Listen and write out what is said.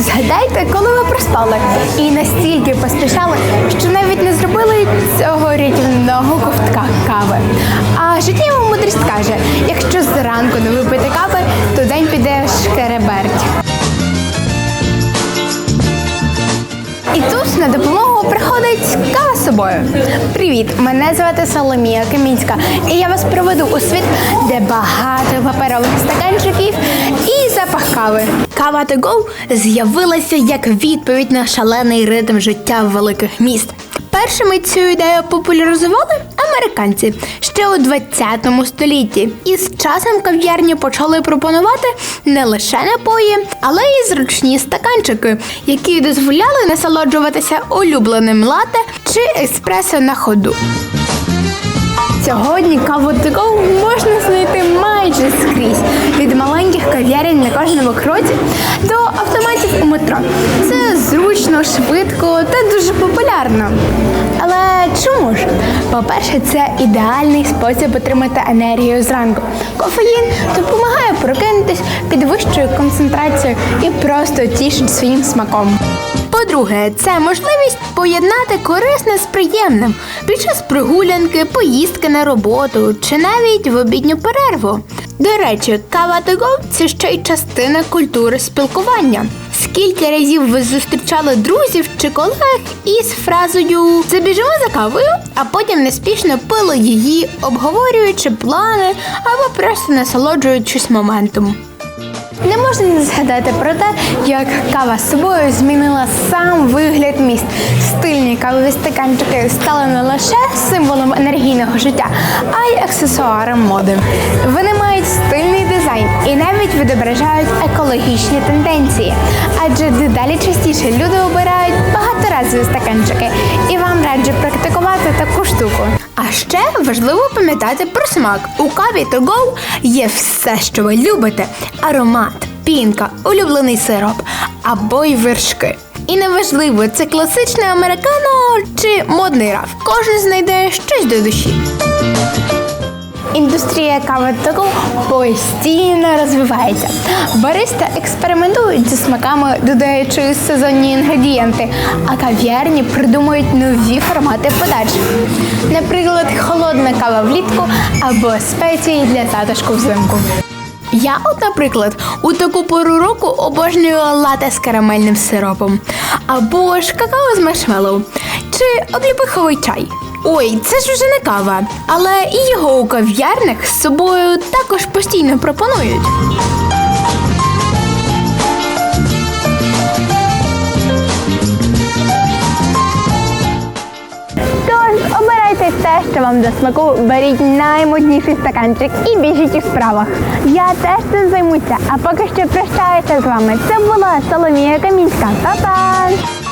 Згадайте, коли ви проспали і настільки поспішали, що навіть не зробили цього рятівного ковтка кави. А життєва мудрість каже: якщо зранку не випити кави, то день піде шкереберть. І тут на допомогу приходить кава з собою. Привіт! Мене звати Соломія Камінська, і я вас проведу у світ, де багато паперових стаканчиків і запах кави. Кава to go з'явилася як відповідь на шалений ритм життя великих міст. Першими цю ідею популяризували американці ще у 20 столітті. І з часом кав'ярні почали пропонувати не лише напої, але й зручні стаканчики, які дозволяли насолоджуватися улюбленим лате чи еспресо на ходу. Сьогодні каву to можна знайти майже скрізь від маленьких кав'ярень на кожному кроці до автоматів у метро. Це зручно, швидко та дуже популярно. Але чому ж? По-перше, це ідеальний спосіб отримати енергію зранку. Кофеїн допомагає прокинутись, підвищує концентрацію і просто тішить своїм смаком. По-друге, це можливість поєднати корисне з приємним під час прогулянки, поїздки на роботу чи навіть в обідню перерву. До речі, кава to – це ще й частина культури спілкування. Скільки разів ви зустрічали друзів чи колег із фразою Забіжимо за кавою, а потім неспішно пили її, обговорюючи плани або просто насолоджуючись моментом. Не можна не згадати про те, як кава з собою змінила сам вигляд міст. Стильні кавові стаканчики стали не лише символом енергійного життя, а й аксесуаром моди. Вони мають стильний дизайн і навіть відображають екологічні тенденції, адже дедалі частіше люди обирають багаторазові стаканчики, і вам раджу практикувати таку штуку. А ще важливо пам'ятати про смак. У каві to go є все, що ви любите: аромат, пінка, улюблений сироп або й вершки. І неважливо, це класичне американо чи модний раф. Кожен знайде щось до душі. Індустрія кави to постійно розвивається. Бариста експериментують зі смаками, додаючи сезонні інгредієнти, а кав'ярні придумують нові формати подачі. Наприклад, холодна кава влітку або спеції для затишку взимку. Я, от, наприклад, у таку пору року обожнюю лате з карамельним сиропом, або ж какао з маршмеллоу, чи обліпиховий чай. Ой, це ж вже не кава, але і його у кав'ярнях з собою також постійно пропонують. Тож обирайте те, що вам до смаку, беріть наймодніший стаканчик і біжіть у справах. Я теж цим займуся, а поки що прощаюся з вами. Це була Соломія Камінська. Па-па!